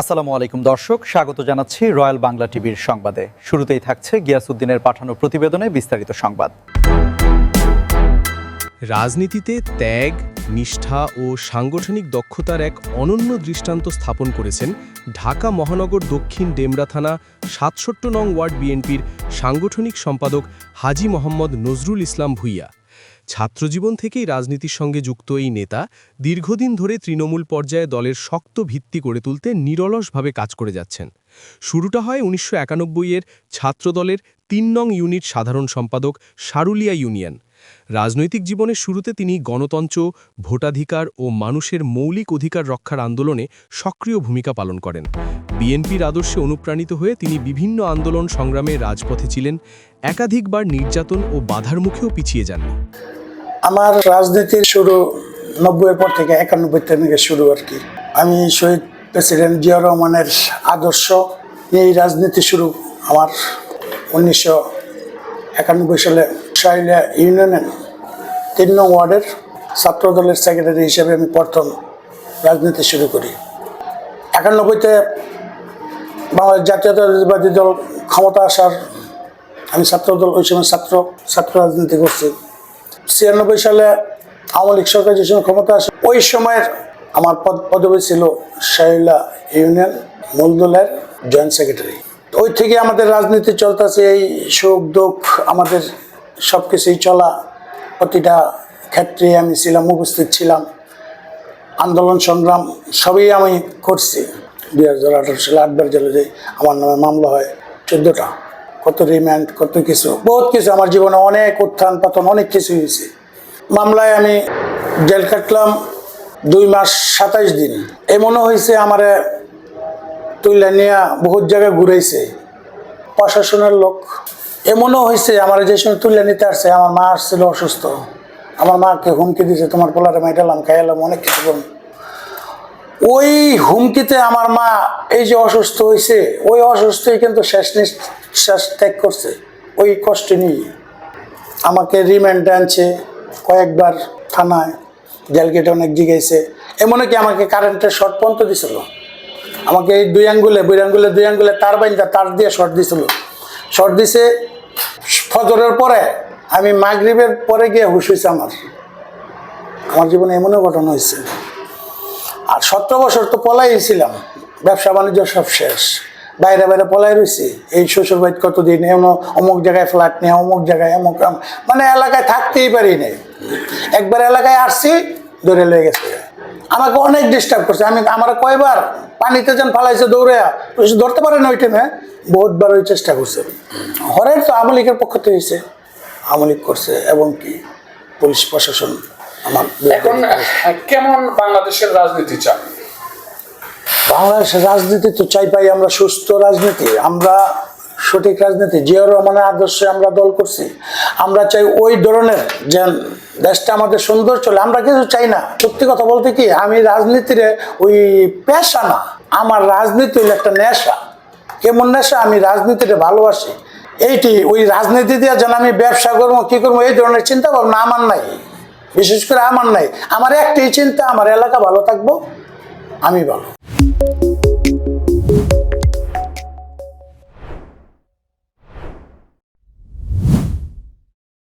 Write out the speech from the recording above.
আসসালামু আলাইকুম দর্শক, স্বাগত জানাচ্ছি রয়্যাল বাংলা টিভির সংবাদে। শুরুতেই থাকছে গিয়াসউদ্দিনের পাঠানো প্রতিবেদনে বিস্তারিত সংবাদ। রাজনীতিতে ত্যাগ, নিষ্ঠা ও সাংগঠনিক দক্ষতার এক অনন্য দৃষ্টান্ত স্থাপন করেছেন ঢাকা মহানগর দক্ষিণ ডেমরা থানা সাতষট্ট নং ওয়ার্ড বিএনপির সাংগঠনিক সম্পাদক হাজি মোহাম্মদ নজরুল ইসলাম ভুইয়া। ছাত্রজীবন থেকেই রাজনীতির সঙ্গে যুক্ত এই নেতা দীর্ঘদিন ধরে তৃণমূল পর্যায়ে দলের শক্ত ভিত্তি গড়ে তুলতে নিরলসভাবে কাজ করে যাচ্ছেন। শুরুটা হয় উনিশশো এর ছাত্রদলের তিন নং ইউনিট সাধারণ সম্পাদক সারুলিয়া ইউনিয়ন। রাজনৈতিক জীবনের শুরুতে তিনি গণতন্ত্র, ভোটাধিকার ও মানুষের মৌলিক অধিকার রক্ষার আন্দোলনে সক্রিয় ভূমিকা পালন করেন। বিএনপির আদর্শে অনুপ্রাণিত হয়ে তিনি বিভিন্ন আন্দোলন সংগ্রামে রাজপথে ছিলেন, একাধিকবার নির্যাতন ও বাধার মুখেও পিছিয়ে যাননি। আমার রাজনীতির শুরু নব্বইয়ের পর থেকে একানব্বই থেকে শুরু আর কি। আমি শহীদ প্রেসিডেন্ট জিয়াউর রহমানের আদর্শ এই রাজনীতি শুরু আমার উনিশশো একানব্বই সালে শাইলিয়া ইউনিয়নের তিন নং ওয়ার্ডের ছাত্র দলের সেক্রেটারি হিসেবে আমি প্রথম রাজনীতি শুরু করি। একানব্বইতে বাংলাদেশ জাতীয়তাবাদী দল ক্ষমতা আসার, আমি ছাত্রদল ওই সময় ছাত্র ছাত্র রাজনীতি করছি। ছিয়ানব্বই সালে আওয়ামী লীগ সরকার যে সময় ক্ষমতা আসে, ওই সময়ের আমার পদ, পদবি ছিল শাহিলা ইউনিয়ন মূলদলের জয়েন্ট সেক্রেটারি ওই থেকে আমাদের রাজনীতি চলতেছে, এই সুখ দুঃখ আমাদের সব কিছুই চলা, প্রতিটা ক্ষেত্রে আমি ছিলাম, উপস্থিত ছিলাম। আন্দোলন সংগ্রাম সবই আমি করছি। দুই হাজার আঠারো সালে আটবার জেলে যে আমার নামে মামলা হয়, চোদ্দোটা। কত রিমান্ড কত কিছু। বহুত কিছু। আমার জীবনে অনেক উত্থান পতন, অনেক কিছু হয়েছে। মামলায় আমি জেল কাটলাম দুই মাস সাতাইশ দিন। এমনও হয়েছে, আমার তুইলা নিয়ে বহুত জায়গায় ঘুরাইছে। প্রশাসনের লোক। এমনও হয়েছে, আমার যে সময় তুলে নিতে আসছে, আমার মা আসছিল অসুস্থ। আমার মাকে হুমকি দিয়েছে তোমার পোলারে মাইটালাম খাইলাম অনেক কিছু ওই হুমকিতে আমার মা এই যে অসুস্থ হয়েছে ওই অসুস্থই কিন্তু শেষ নিঃশ্বাস ত্যাগ করছে। ওই কষ্ট নিয়ে। আমাকে রিমান্ডে আনছে কয়েকবার থানায় জেল গেটে অনেক জিগেছে এমনও কি আমাকে কারেন্টের শর্ট পর্যন্ত দিছিল। আমাকে এই দুই আঙ্গুলে দুই আঙ্গুলে দুই আঙ্গুলে তার বাইন্দা তার দিয়ে শর্ট দিছিল। শর্ট দিছে ফজরের পরে আমি মাগরিবের পরে গিয়ে হুশ হয়েছে আমার। আমার জীবনে এমনও ঘটনা হয়েছে আর সতেরো বছর তো পলাই ছিলাম। ব্যবসা বাণিজ্য সব শেষ। বাইরে বাইরে পলাই রয়েছি এই শ্বশুর বাড়ি কতদিন, এমন অমুক জায়গায় ফ্ল্যাট নেই, অমুক জায়গায় অমুক মানে এলাকায় থাকতেই পারি নাই। একবার এলাকায় আসছি ধরে লেগে গেছে। আমাকে অনেক ডিস্টার্ব করছে। আমি আমার কয়বার পানিতে যেন ফালাইছে দৌড়ে ধরতে পারে না ওই টাইমে বহুতবার ওই চেষ্টা করছে। হরের তো আওয়ামী লীগের পক্ষ থেকে হয়েছে। আওয়ামী লীগ করছে এবং কি? পুলিশ প্রশাসন এখন কেমন বাংলাদেশের রাজনীতি চান? বাংলাদেশের রাজনীতি তো চাই পাই আমরা সুস্থ রাজনীতি আমরা সঠিক রাজনীতি জিয়াউর রহমানের আদর্শে আমরা দল করছি। আমরা চাই ওই ধরনের যে দেশটা আমাদের সুন্দর চলে আমরা কিছু চাই না। সত্যি কথা বলতে কি আমি রাজনীতিরে ওই পেশা না আমার রাজনীতি হলো একটা নেশা। কেমন নেশা? আমি রাজনীতিটা ভালোবাসি। এইটি ওই রাজনীতি দিয়ে যেন আমি ব্যবসা করব কি করব এই ধরনের চিন্তা ভাবনা আমার নাই। বিশেষ করে আমার নাই। আমার একটাই চিন্তা আমার এলাকা ভালো থাকব আমি ভালো।